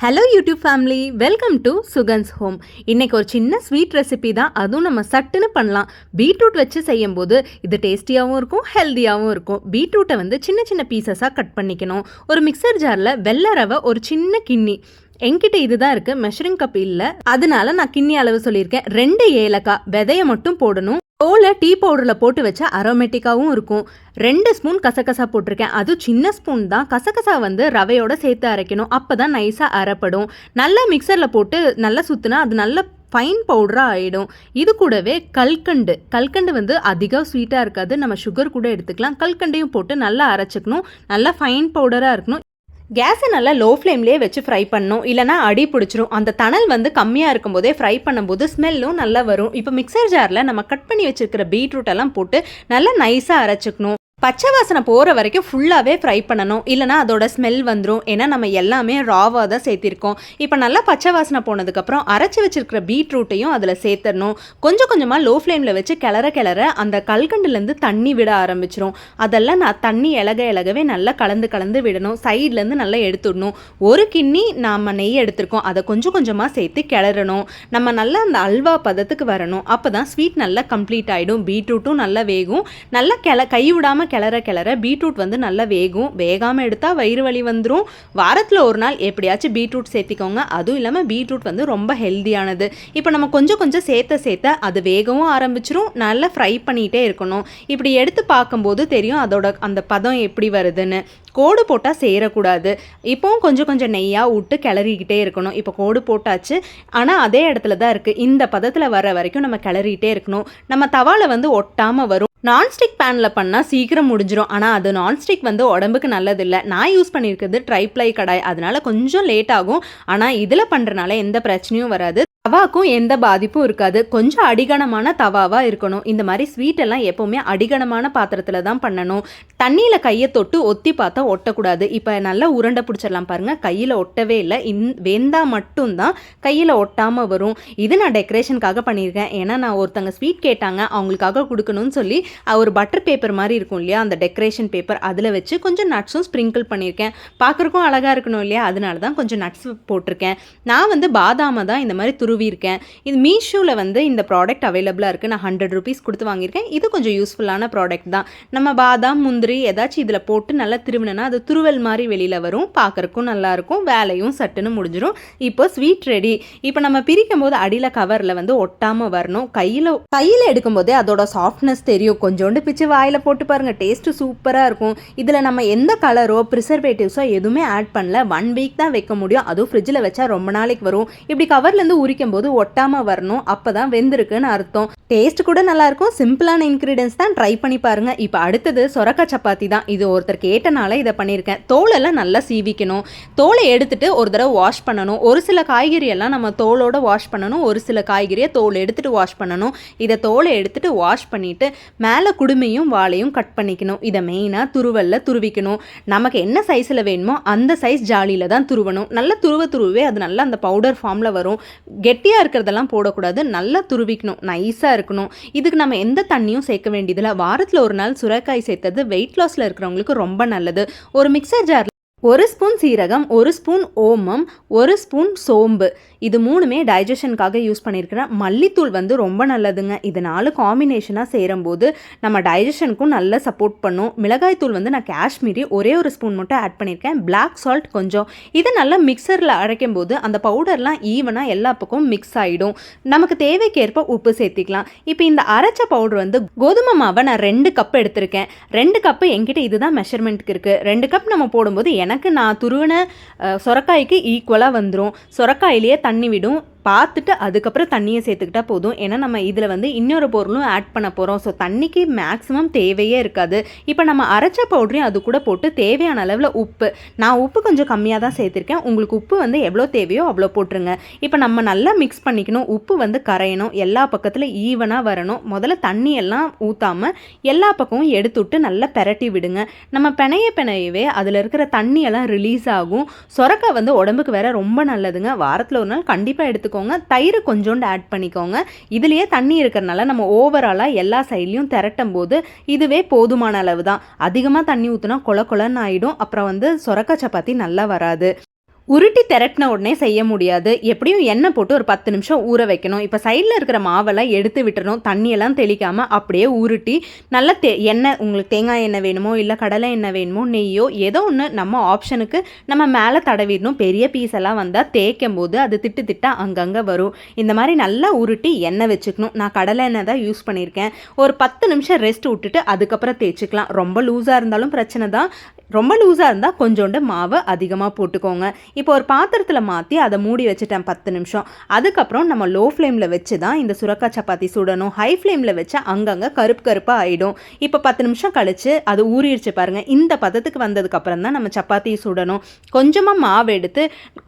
Hello YouTube family welcome to Sugan's home இன்றைக்கி ஒரு சின்ன ஸ்வீட் ரெசிபி தான். அதுவும் நம்ம சட்டுன்னு பண்ணலாம். பீட்ரூட் வச்சு செய்யும்போது இது டேஸ்டியாகவும் இருக்கும் ஹெல்த்தியாகவும் இருக்கும். பீட்ரூட்டை வந்து சின்ன சின்ன பீசஸாக கட் பண்ணிக்கணும். ஒரு மிக்சர் ஜாரில் வெள்ளை ரவை ஒரு சின்ன கிண்ணி. என்கிட்ட இதுதான் இருக்குது மெஷரிங் கப் இல்லை. அதனால நான் கிண்ணி அளவு சொல்லியிருக்கேன். ரெண்டு ஏலக்காய் விதையை மட்டும் போடணும். தோலை டீ பவுடரில் போட்டு வச்சா அரோமேட்டிக்காகவும் இருக்கும். ரெண்டு ஸ்பூன் கசகசா போட்டிருக்கேன். அதுவும் சின்ன ஸ்பூன் தான். கசகசா வந்து ரவையோட சேர்த்து அரைக்கணும். அப்போ தான் நைஸாக அரைப்படும். நல்லா மிக்சரில் போட்டு நல்லா சுற்றுனா அது நல்ல ஃபைன் பவுடராக ஆகிடும் இது கூடவே கல்கண்டு. கல்கண்டு வந்து அதிகம் ஸ்வீட்டாக இருக்காது. நம்ம சுகர் கூட எடுத்துக்கலாம். கல்கண்டையும் போட்டு நல்லா அரைச்சிக்கணும். நல்லா ஃபைன் பவுடராக இருக்கணும். கேஸை நல்லா லோ ஃப்ளேம்லேயே வச்சு ஃப்ரை பண்ணணும். இல்லைனா அடி பிடிச்சிரும். அந்த தணல் வந்து கம்மியாக இருக்கும்போதே ஃப்ரை பண்ணும்போது ஸ்மெல்லும் நல்லா வரும். இப்போ மிக்சர் ஜாரில் நம்ம கட் பண்ணி வச்சுருக்கிற பீட்ரூட் எல்லாம் போட்டு நல்லா நைஸாக அரைச்சிக்கணும். பச்சை வாசனை போகிற வரைக்கும் ஃபுல்லாகவே ஃப்ரை பண்ணணும். இல்லைனா அதோட ஸ்மெல் வந்துடும் ஏன்னா நம்ம எல்லாமே ராவாக தான் சேர்த்திருக்கோம். இப்போ நல்லா பச்சை வாசனை போனதுக்கப்புறம் அரைச்சி வச்சிருக்கிற பீட்ரூட்டையும் அதில் சேர்த்துடணும். கொஞ்சம் கொஞ்சமாக லோ ஃப்ளேமில் வச்சு கிளற கிளற அந்த கல்கண்டுலேருந்து தண்ணி விட ஆரம்பிச்சிரும். அதெல்லாம் நான் தண்ணி இலக இலகவே நல்லா கலந்து கலந்து விடணும். சைட்லேருந்து நல்லா எடுத்துடணும். ஒரு கிண்ணி நாம் நெய் எடுத்திருக்கோம். அதை கொஞ்சம் கொஞ்சமாக சேர்த்து கிளறணும். நம்ம நல்லா அந்த அல்வா பதத்துக்கு வரணும். அப்போ தான் ஸ்வீட் நல்லா கம்ப்ளீட் ஆகிடும் பீட்ரூட்டும் நல்லா வேகும். நல்லா கிள கை விடாமல் கிளற கிளற பீட்ரூட் வந்து நல்லா வேகும். வேகாமல் எடுத்தால் வயிறு வலி வந்துடும் வாரத்தில் ஒரு நாள் எப்படியாச்சும் பீட்ரூட் சேர்த்திக்கோங்க. அதுவும் இல்லாமல் பீட்ரூட் வந்து ரொம்ப ஹெல்த்தியானது இப்போ நம்ம கொஞ்சம் கொஞ்சம் சேர்த்த சேர்த்த அது வேகவும் ஆரம்பிச்சிரும். நல்லா ஃப்ரை பண்ணிகிட்டே இருக்கணும். இப்படி எடுத்து பார்க்கும்போது தெரியும் அதோட அந்த பதம் எப்படி வருதுன்னு. கோடு போட்டால் சேரக்கூடாது. இப்போவும் கொஞ்சம் கொஞ்சம் நெய்யாக விட்டு கிளறிக்கிட்டே இருக்கணும். இப்போ கோடு போட்டாச்சு. ஆனால் அதே இடத்துல தான் இருக்குது இந்த பதத்தில் வர வரைக்கும் நம்ம கிளறிக்கிட்டே இருக்கணும். நம்ம தவாவில் வந்து ஒட்டாமல் வரும். நான்ஸ்டிக் பேனில் பண்ணால் சீக்கிரம் முடிஞ்சிடும் ஆனால் அது நான்ஸ்டிக் வந்து உடம்புக்கு நல்லதில்லை. நான் யூஸ் பண்ணியிருக்கிறது ட்ரைப்ளை கடாய். அதனால் கொஞ்சம் லேட் ஆகும். ஆனால் இதில் பண்ணுறனால எந்த பிரச்சனையும் வராது. தவாக்கும் எந்த பாதிப்பும் இருக்காது. கொஞ்சம் அடிகனமான தவாவாக இருக்கணும். இந்த மாதிரி ஸ்வீட் எல்லாம் எப்போவுமே அடிகனமான பாத்திரத்தில் தான் பண்ணணும். தண்ணியில் கையை தொட்டு ஒத்தி பார்த்தா ஒட்டக்கூடாது. இப்போ நல்லா உருண்டை பிடிச்சிடலாம் பாருங்கள் கையில் ஒட்டவே இல்லை. இந் வெந்தால் மட்டும்தான் கையில் ஒட்டாமல் வரும். இது நான் டெக்கரேஷனுக்காக பண்ணியிருக்கேன். ஏன்னா நான் ஒருத்தங்க ஸ்வீட் கேட்டாங்க. அவங்களுக்காக கொடுக்கணும்னு சொல்லி ஒரு பட்டர் பேப்பர் மாதிரி இருக்கும் இல்லையா? அந்த டெக்கரேஷன் பேப்பர் அதில் வச்சு கொஞ்சம் நட்ஸும் ஸ்ப்ரிங்கிள் பண்ணியிருக்கேன். பார்க்குறக்கும் அழகாக இருக்கணும் இல்லையா? அதனால தான் கொஞ்சம் நட்ஸ் போட்டிருக்கேன். நான் வந்து பாதாமை தான் இந்த மாதிரி துரு துருவியிருக்கேன் இது மீஷோவில் வந்து இந்த ப்ராடக்ட் அவைலபிளாக இருக்குது நான் ஹண்ட்ரட் ருபீஸ் கொடுத்து வாங்கியிருக்கேன். இது கொஞ்சம் யூஸ்ஃபுல்லான ப்ராடக்ட் தான். நம்ம பாதாம் முந்திரி ஏதாச்சும் இதில் போட்டு நல்லா திருவினா அது துருவல் மாதிரி வெளியில் வரும். பார்க்குறக்கும் நல்லாயிருக்கும் வேலையும் சட்டுன்னு முடிஞ்சிடும் இப்போ ஸ்வீட் ரெடி இப்போ நம்ம பிரிக்கும் போது அடியில் கவரில் வந்து ஒட்டாமல் வரணும். கையில் கையில் எடுக்கும்போதே அதோட சாஃப்ட்னஸ் தெரியும். கொஞ்சோண்டு பிச்சு வாயில் போட்டு பாருங்கள் டேஸ்ட்டு சூப்பராக இருக்கும். இதில் நம்ம எந்த கலரோ ப்ரிசர்வேட்டிவ்ஸோ எதுவுமே ஆட் பண்ணல. ஒன் வீக் தான் வைக்க முடியும். அதுவும் ஃப்ரிட்ஜில் வச்சா ரொம்ப நாளைக்கு வரும். இப்படி கவர்லேருந்து உரிக்க போது ஒட்டாமல் வரணும். அப்போ தான் வெந்திருக்குன்னு அர்த்தம். டேஸ்ட் கூட நல்லாயிருக்கும். சிம்பிளான இன்க்ரீடியன்ஸ் தான் ட்ரை பண்ணி பாருங்கள் இப்போ அடுத்தது சொரக்காய் சப்பாத்தி தான். இது ஒருத்தர் கேட்டனால இதை பண்ணியிருக்கேன். தோலெல்லாம் நல்லா சீவிக்கணும். தோலை எடுத்துட்டு ஒரு தடவை வாஷ் பண்ணணும். ஒரு சில காய்கறி எல்லாம் நம்ம தோலோட வாஷ் பண்ணணும். ஒரு சில காய்கறியை தோல் எடுத்துட்டு வாஷ் பண்ணணும். இதை தோலை எடுத்துட்டு வாஷ் பண்ணிவிட்டு மேலே குடுமையும் வாழையும் கட் பண்ணிக்கணும். இதை மெயினாக துருவல்ல துருவிக்கணும். நமக்கு என்ன சைஸில் வேணுமோ அந்த சைஸ் ஜாலியில் தான் துருவணும். நல்ல துருவ துருவே அது நல்லா அந்த பவுடர் ஃபார்மில் வரும். கெட்டியாக இருக்கிறதெல்லாம் போடக்கூடாது. நல்லா துருவிக்கணும். நைஸாக இருக்கணும். இதுக்கு நம்ம எந்த தண்ணியும் சேர்க்க வேண்டியதில்லை. வாரத்தில் ஒரு நாள் சுரக்காய் சேர்த்தது வெயிட் லாஸில் இருக்கிறவங்களுக்கு ரொம்ப நல்லது. ஒரு மிக்சர் ஜார் ஒரு ஸ்பூன் சீரகம் ஒரு ஸ்பூன் ஓமம் ஒரு ஸ்பூன் சோம்பு. இது மூணுமே டைஜஷனுக்காக யூஸ் பண்ணியிருக்கிறேன் மல்லித்தூள் வந்து ரொம்ப நல்லதுங்க. இது நாலு காம்பினேஷனாக சேரும்போது நம்ம டைஜஷனுக்கும் நல்ல சப்போர்ட் பண்ணும். மிளகாய்த்தூள் வந்து நான் காஷ்மீரி ஒரே ஒரு ஸ்பூன் மட்டும் ஆட் பண்ணியிருக்கேன். பிளாக் சால்ட் கொஞ்சம். இதை நல்லா மிக்சரில் அரைக்கும் போது அந்த பவுடர்லாம் ஈவனாக எல்லா பக்கமும் மிக்ஸ் ஆகிடும் நமக்கு தேவைக்கேற்ப உப்பு சேர்த்திக்கலாம். இப்போ இந்த அரைச்ச பவுடர் வந்து கோதுமை மாவை நான் ரெண்டு கப் எடுத்திருக்கேன். ரெண்டு கப்பு என்கிட்ட இதுதான் மெஷர்மெண்ட்டுக்கு இருக்குது ரெண்டு கப் நம்ம போடும்போது எனக்கு நான் துருவின சொரக்காய்க்கு ஈக்குவலாக வந்துடும் சொரக்காயிலேயே தண்ணி விடும். பார்த்துட்டு அதுக்கப்புறம் தண்ணியை சேர்த்துக்கிட்டா போதும். ஏன்னா நம்ம இதில் வந்து இன்னொரு பொருளும் ஆட் பண்ண போகிறோம் ஸோ தண்ணிக்கு மேக்ஸிமம் தேவையே இருக்காது. இப்போ நம்ம அரைச்ச பவுடரையும் அது கூட போட்டு தேவையான அளவில் உப்பு. நான் உப்பு கொஞ்சம் கம்மியாக தான் சேர்த்துருக்கேன். உங்களுக்கு உப்பு வந்து எவ்வளோ தேவையோ அவ்வளோ போட்டுருங்க. இப்போ நம்ம நல்லா மிக்ஸ் பண்ணிக்கணும். உப்பு வந்து கரையணும். எல்லா பக்கத்தில் ஈவனாக வரணும். முதல்ல தண்ணி எல்லாம் ஊற்றாமல் எல்லா பக்கமும் எடுத்து விட்டு நல்லா பெரட்டி விடுங்க. நம்ம பிணைய பிணையவே அதில் இருக்கிற தண்ணியெல்லாம் ரிலீஸ் ஆகும். சொரக்காய் வந்து உடம்புக்கு வேற ரொம்ப நல்லதுங்க. வாரத்தில் ஒரு நாள் கண்டிப்பாக எடுத்துக்கோ எடுத்துக்கோங்க. தயிர் கொஞ்சோண்டு ஆட் பண்ணிக்கோங்க. இதுலேயே தண்ணி இருக்கிறனால நம்ம ஓவராலாக எல்லா சைட்லேயும் திரட்டும் போது இதுவே போதுமான அளவு தான் அதிகமாக தண்ணி ஊற்றினா கொல கொலன்னு ஆகிடும் அப்புறம் வந்து சொரக்க சப்பாத்தி நல்லா வராது. உருட்டி திரட்டின உடனே செய்ய முடியாது. எப்படியும் எண்ணெய் போட்டு ஒரு பத்து நிமிஷம் ஊற வைக்கணும். இப்போ சைடில் இருக்கிற மாவெல்லாம் எடுத்து விட்டுறணும். தண்ணியெல்லாம் தெளிக்காமல் அப்படியே உருட்டி நல்லா தே எண்ணெய் உங்களுக்கு தேங்காய் எண்ணெய் வேணுமோ இல்லை கடலை எண்ணெய் வேணுமோ நெய்யோ ஏதோ ஒன்று நம்ம ஆப்ஷனுக்கு நம்ம மேலே தடவிடணும். பெரிய பீஸ் எல்லாம் வந்தால் தேய்க்கும் போது அது திட்டு திட்டா அங்கங்கே வரும். இந்த மாதிரி நல்லா உருட்டி எண்ணெய் வச்சுக்கணும். நான் கடலை எண்ணெய் தான் யூஸ் பண்ணியிருக்கேன். ஒரு பத்து நிமிஷம் ரெஸ்ட் விட்டுட்டு அதுக்கப்புறம் தேய்ச்சிக்கலாம். ரொம்ப லூஸாக இருந்தாலும் பிரச்சனை தான். ரொம்ப லூஸாக இருந்தால் கொஞ்சோண்டு மாவை அதிகமாக போட்டுக்கோங்க. இப்போ ஒரு பாத்திரத்தில் மாற்றி அதை மூடி வச்சுட்டேன் பத்து நிமிஷம். அதுக்கப்புறம் நம்ம லோ ஃப்ளேமில் வச்சு தான் இந்த சுரக்கா சப்பாத்தி சுடணும். ஹை ஃப்ளேமில் வச்சா அங்கங்கே கருப்பு கருப்பாக ஆகிடும் இப்போ பத்து நிமிஷம் கழித்து அது ஊறிடுச்சு பாருங்கள் இந்த பதத்துக்கு வந்ததுக்கப்புறம் தான் நம்ம சப்பாத்தியை சுடணும். கொஞ்சமாக மாவு எடுத்து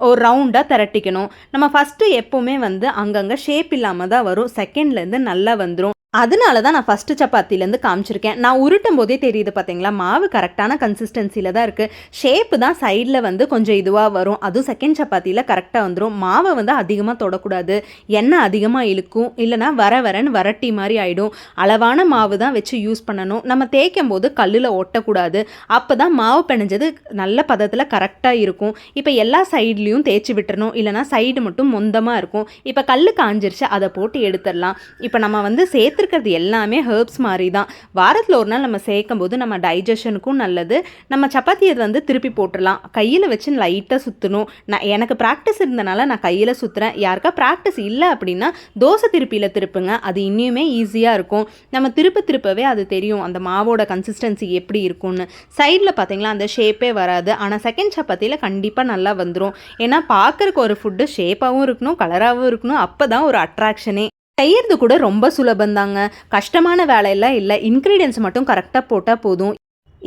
ஒரு ரவுண்டாக திரட்டிக்கணும். நம்ம ஃபஸ்ட்டு எப்போவுமே வந்து அங்கங்கே ஷேப் இல்லாமல் தான் வரும். செகண்ட்லேருந்து நல்லா வந்துடும் அதனால தான் நான் ஃபஸ்ட்டு சப்பாத்திலேருந்து காமிச்சிருக்கேன். நான் உருட்டும் போதே தெரியுது பார்த்தீங்களா மாவு கரெக்டான கன்சிஸ்டன்சியில் தான் இருக்குது ஷேப்பு தான் சைடில் வந்து கொஞ்சம் இதுவாக வரும். அதுவும் செகண்ட் சப்பாத்தியில் கரெக்டாக வந்துடும் மாவை வந்து அதிகமாக தொடக்கூடாது. எண்ணெய் அதிகமாக இழுக்கும். இல்லைனா வர வரன்னு வரட்டி மாதிரி ஆகிடும் அளவான மாவு தான் வச்சு யூஸ் பண்ணணும். நம்ம தேய்க்கும் போது கல்லில் ஒட்டக்கூடாது. அப்போ தான் மாவு பிணைஞ்சது நல்ல பதத்தில் கரெக்டாக இருக்கும். இப்போ எல்லா சைட்லேயும் தேய்ச்சி விட்டுறணும். இல்லைனா சைடு மட்டும் மொந்தமாக இருக்கும். இப்போ கல் காஞ்சிருச்சு அதை போட்டு எடுத்துடலாம். இப்போ நம்ம வந்து சேர்த்து சேர்த்துருக்கிறது எல்லாமே ஹெர்ப்ஸ் மாதிரி தான் வாரத்தில் ஒரு நாள் நம்ம சேர்க்கும் போது நம்ம டைஜஷனுக்கும் நல்லது. நம்ம சப்பாத்தியை வந்து திருப்பி போட்டுடலாம். கையில் வச்சு லைட்டாக சுற்றணும் நான் எனக்கு ப்ராக்டிஸ் இருந்தனால நான் கையில் சுற்றுறேன் யாருக்கா ப்ராக்டிஸ் இல்லை அப்படின்னா தோசை திருப்பியில் திருப்புங்க. அது இன்னுமே ஈஸியாக இருக்கும். நம்ம திருப்ப திருப்பவே அது தெரியும். அந்த மாவோட கன்சிஸ்டன்சி எப்படி இருக்கும்னு. சைடில் பார்த்தீங்களா அந்த ஷேப்பே வராது. ஆனால் செகண்ட் சப்பாத்தியில் கண்டிப்பாக நல்லா வந்துடும் ஏன்னா பார்க்குறக்கு ஒரு ஃபுட்டு ஷேப்பாகவும் இருக்கணும் கலராகவும் இருக்கணும். அப்போ தான் ஒரு அட்ராக்ஷனே செய்யறது கூட ரொம்ப சுலபந்தாங்க. கஷ்டமான வேலையெல்லாம் இல்லை. இன்க்ரீடியன்ஸ் மட்டும் கரெக்டாக போட்டால் போதும்.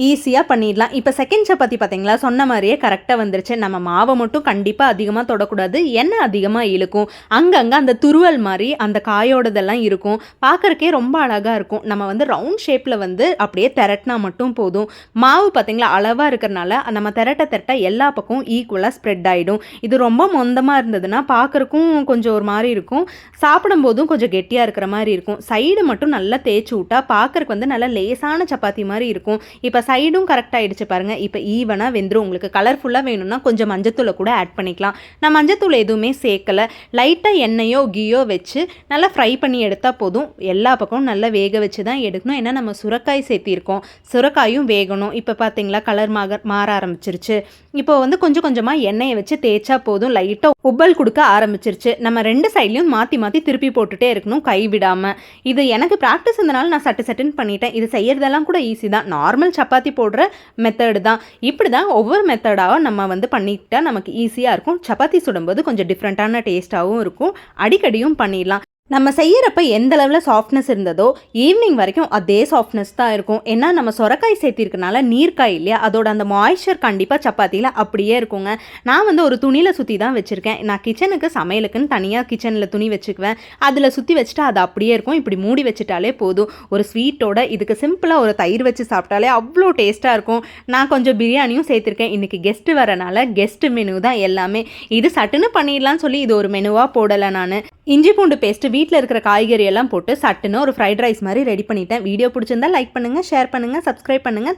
ஈஸியாக பண்ணிடலாம். இப்போ செகண்ட் சப்பாத்தி பார்த்தீங்களா சொன்ன மாதிரியே கரெக்டாக வந்துருச்சு. நம்ம மாவை மட்டும் கண்டிப்பாக அதிகமாக தொடக்கூடாது. எண்ணெய் அதிகமாக இழுக்கும். அங்கங்கே அந்த துருவல் மாதிரி அந்த காயோடதெல்லாம் இருக்கும். பார்க்குறக்கே ரொம்ப அழகாக இருக்கும். நம்ம வந்து ரவுண்ட் ஷேப்பில் வந்து அப்படியே திரட்டினா மட்டும் போதும். மாவு பார்த்தீங்களா அளவாக இருக்கிறனால நம்ம திரட்ட திரட்ட எல்லா பக்கமும் ஈக்குவலாக ஸ்ப்ரெட் ஆகிடும் இது ரொம்ப மொந்தமாக இருந்ததுன்னா பார்க்குறக்கும் கொஞ்சம் ஒரு மாதிரி இருக்கும். சாப்பிடும்போதும் கொஞ்சம் கெட்டியாக இருக்கிற மாதிரி இருக்கும். சைடு மட்டும் நல்லா தேய்ச்சி விட்டா பார்க்குறக்கு வந்து நல்லா லேசான சப்பாத்தி மாதிரி இருக்கும். இப்போ சைடும் கரெக்ட் ஆகிடுச்சு பாருங்கள் இப்போ ஈவனாக வெந்துடும் உங்களுக்கு கலர்ஃபுல்லாக வேணும்னா கொஞ்சம் மஞ்சத்தூளை கூட ஆட் பண்ணிக்கலாம். நான் மஞ்சத்தூள் எதுவுமே சேர்க்கலை. லைட்டாக எண்ணெயோ கீயோ வச்சு நல்லா ஃப்ரை பண்ணி எடுத்தால் போதும். எல்லா பக்கமும் நல்லா வேக வச்சு தான் எடுக்கணும். ஏன்னா நம்ம சுரக்காய் சேர்த்திருக்கோம். சுரக்காயும் வேகணும். இப்போ பார்த்தீங்களா கலர் மாக மாற ஆரம்பிச்சிருச்சு. இப்போ வந்து கொஞ்சம் கொஞ்சமாக எண்ணெயை வச்சு தேய்ச்சா போதும். லைட்டாக உப்பல் கொடுக்க ஆரம்பிச்சிருச்சு. நம்ம ரெண்டு சைட்லையும் மாற்றி மாற்றி திருப்பி போட்டுகிட்டே இருக்கணும். கை விடாமல் இது எனக்கு ப்ராக்டிஸ் இருந்தனால நான் சட்டு சட்டுன்னு பண்ணிட்டேன். இது செய்யறதெல்லாம் கூட ஈஸி தான். நார்மல் சப்பாத்தி சப்பாத்தி போடுற மெத்தடு தான். இப்படி தான் ஒவ்வொரு மெத்தடாக நம்ம வந்து பண்ணிக்கிட்டால் நமக்கு ஈஸியாக இருக்கும். சப்பாத்தி சுடும்போது கொஞ்சம் டிஃப்ரெண்ட்டான டேஸ்ட்டாகவும் இருக்கும். அடிக்கடியும் பண்ணிடலாம். நம்ம செய்கிறப்ப எந்த அளவில் சாஃப்ட்னஸ் இருந்ததோ ஈவினிங் வரைக்கும் அதே சாஃப்ட்னஸ் தான் இருக்கும். ஏன்னா நம்ம சொரக்காய் சேர்த்திருக்கனால நீர்க்காய் இல்லையா? அதோட அந்த மாய்ஸ்சர் கண்டிப்பாக சப்பாத்தியில் அப்படியே இருக்குங்க. நான் வந்து ஒரு துணியில் சுற்றி தான் வச்சுருக்கேன். நான் கிச்சனுக்கு சமையலுக்குன்னு தனியாக கிச்சனில் துணி வச்சுக்குவேன். அதில் சுற்றி வச்சுட்டு அது அப்படியே இருக்கும். இப்படி மூடி வச்சுட்டாலே போதும். ஒரு ஸ்வீட்டோட இதுக்கு சிம்பிளாக ஒரு தயிர் வச்சு சாப்பிட்டாலே அவ்வளோ டேஸ்ட்டாக இருக்கும். நான் கொஞ்சம் பிரியாணியும் சேர்த்துருக்கேன். இன்றைக்கி கெஸ்ட்டு வரனால கெஸ்ட்டு மெனு தான் எல்லாமே. இது சட்டுன்னு பண்ணிடலான்னு சொல்லி இது ஒரு மெனுவாக போடலை நான். இஞ்சி பூண்டு பேஸ்ட்டு வீட்டில் இருக்கிற காய்கறி எல்லாம் போட்டு சட்டுன்னு ஒரு ஃப்ரைட் ரைஸ் மாதிரி ரெடி பண்ணிட்டேன். வீடியோ பிடிச்சிருந்தா லைக் பண்ணுங்கள் ஷேர் பண்ணுங்கள் சப்ஸ்கிரைப் பண்ணுங்கள்